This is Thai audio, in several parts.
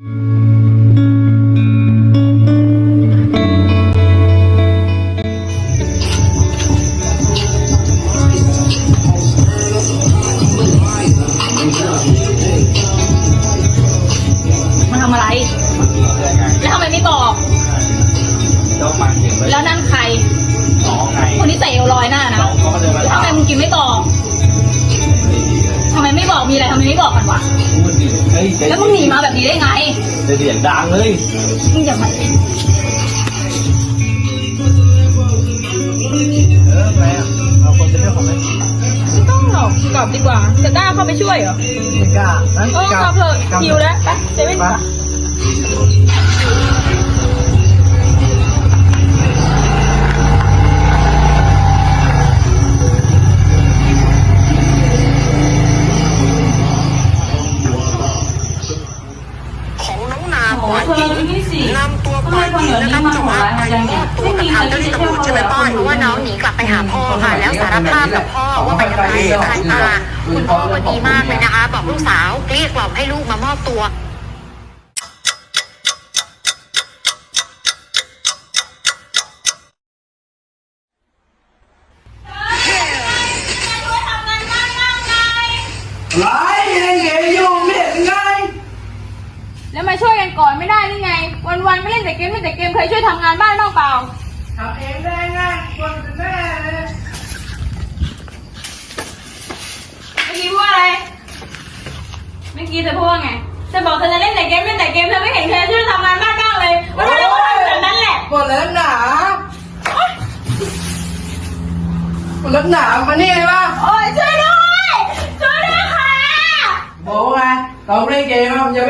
มาทำอะไร แล้วทำไมไม่บอกยกมาเก็บไว้แล้วนั่นใคร น้องไงคนที่ใส่เอวลอยหน้านะน้องเขาก็เดินมาแล้วถาทำมไมมึงกินไม่บอกทำไมไม่บอกมีอะไรทำไมไม่บอกกันวะพูดดิเฮ้ยแล้วมึงหนีมาแบบนี้ได้ไงจะ เสียงดังเลยมึงอย่ามาเออแม่เราคนจะเรียกผมไหมไม่ต้องหรอกกลับดีกว่า จะกล้าเข้าไปช่วยเหรอไม่กล้างั้นเออกลับเถอะหิวแล้วไปเซเว่นดีกว่า องนาโอ้หวานเธอดูนี่สินำตัวทำไปไมคนเดี๋ยวนี้มาหัวร้ายมาจังเนี่ยตัวกับทางเจ้าหน้าที่ตำรวจใช่ไหมป้ายเพราะว่าน้องหนีกลับไปหาพ่อค่ะแล้วสารภาพกับพ่อว่าไปทำร้ายร่างกายมาคุณพ่อวันดีมากเลยนะคะ บอกลูกสาวเกลี้ยกล่อมให้ลูกมามอบตัว ไรยังเกมอยู่ไม่เห็นไง แล้วมาช่วยกันก่อนไม่ได้นี่ไง วันๆไม่เล่นแต่เกมเล่นแต่เกมเคยช่วยทำงานบ้านบ้างเปล่า ทำเองได้ไงคนเป็นแม่เลยเมื่อกี้พูดอะไร เมื่อกี้เธอพูดว่าไงเธอบอกเธอจะเล่นแต่เกมเล่นแต่เกมเธอไม่เห็นเธอช่วยทำงานบ้านบ้างเลยวันๆก็ทำแบบนั้นแหละหมดแล้วหนาหมดแล้วหนามานี่ป่ะโอ้ยช่วยด้วยช่วยด้วยค่ะบอกไงเราเล่นเกมมันยังไม่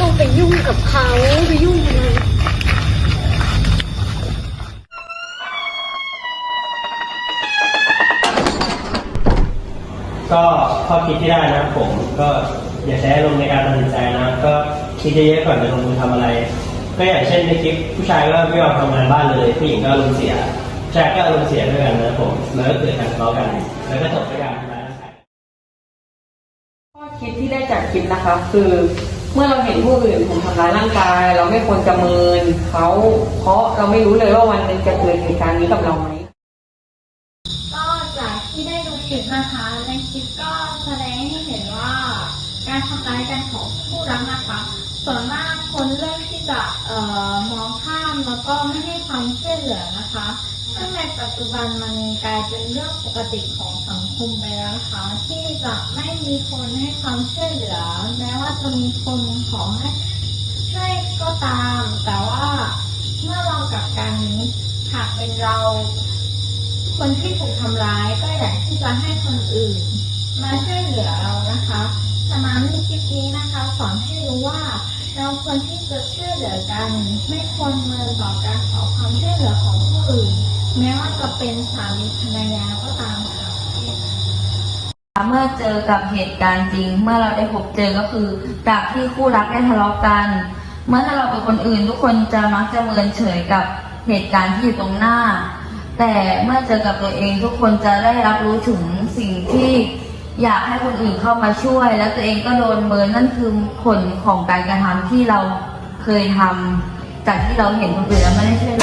ต้องไปยุ่งกับเขาไปยุ่งอะไรก็ข้อคิดที่ได้นะผมก็อย่าใช้อารมณ์ในการตัดสินใจนะก็คิดเยอะๆก่อนจะลงมือทำอะไร ก็อย่างเช่นในคลิปผู้ชายก็ไม่ยอมทำงานบ้านเลยผู้หญิงก็อารมณ์เสียผู้ชายก็อารมณ์เสียด้วยกันนะผมแล้วก็เกิดการทะเลาะกัน แล้วก็จบด้วยการทำร้ายร่างกายข้อคิดที่ได้จากคลิปนะคะ คือ เมื่อเราเห็นผู้อื่นถูกทำร้ายร่างกาย เราไม่ควรจะเมินเขาเพราะเราไม่รู้เลยว่าวันหนึ่งจะเกิดเหตุการณ์นี้กับเราไหม ก็จากที่ได้ดูคลิปนะคะในคลิปก็แสดงให้เห็นว่า การทำร้ายกันของคู่รักนะคะ ส่วนมากคนเลือกที่จะเอ่อมองข้ามแล้วก็ไม่ให้ความช่วยเหลือนะคะซึ่งในปัจจุบันมันกลายเป็นเรื่องปกติของสังคมไปแล้วนะคะที่จะไม่มีคนให้ความช่วยเหลือ แม้ว่าจะมีคนขอให้ช่วยก็ตาม แต่ว่าเมื่อเรากับกันหากเป็นเรา คนที่ถูกทำร้ายก็อยากที่จะให้คนอื่น มาช่วยเหลือเรานะคะ ฉะนั้นคลิปนี้นะคะ สอนให้รู้ว่า เราควรที่จะช่วยเหลือกัน ไม่ควรเมินต่อการขอความช่วยเหลือของผู้อื่นแม้ว่าจะเป็นสามีภรรยาก็ตามค่ะเมื่อเจอกับเหตุการณ์จริง เมื่อเราได้พบเจอก็คือ จากที่คู่รักได้ทะเลาะกัน เมื่อถ้าเราเป็นคนอื่น ทุกคนจะมักจะเมินเฉยกับเหตุการณ์ที่อยู่ตรงหน้า แต่เมื่อเจอกับตัวเองทุกคนจะได้รับรู้ถึงสิ่งที่ อยากให้คนอื่นเข้ามาช่วย แล้วตัวเองก็โดนเมินนั่นคือผลของการกระทำที่เราเคยทำจากที่เราเห็นคนอื่นแล้วไม่ได้ช่วย